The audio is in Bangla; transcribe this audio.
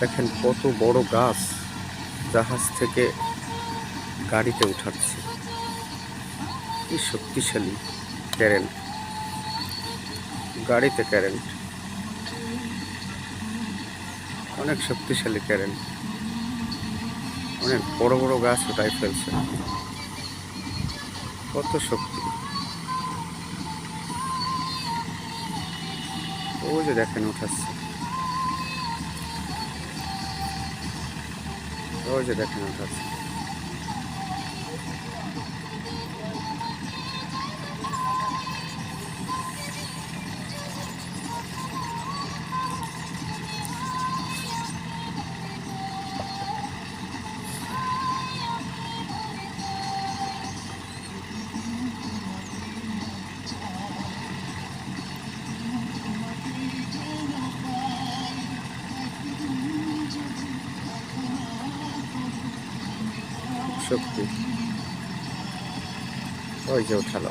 দেখেন কত বড় গাছ জাহাজ থেকে গাড়িতে উঠাচ্ছে। কি শক্তিশালী ক্যারেন্ট গাড়িতে ক্যারেন্ট অনেক শক্তিশালী ক্যারেন্ট অনেক বড় বড় গাছ ওটাই ফেলছে। কত শক্তি। ওই যে দেখেন উঠাচ্ছে। ওই যে দেখেন উঠাচ্ছে শক্তি। ওই যে উঠালো।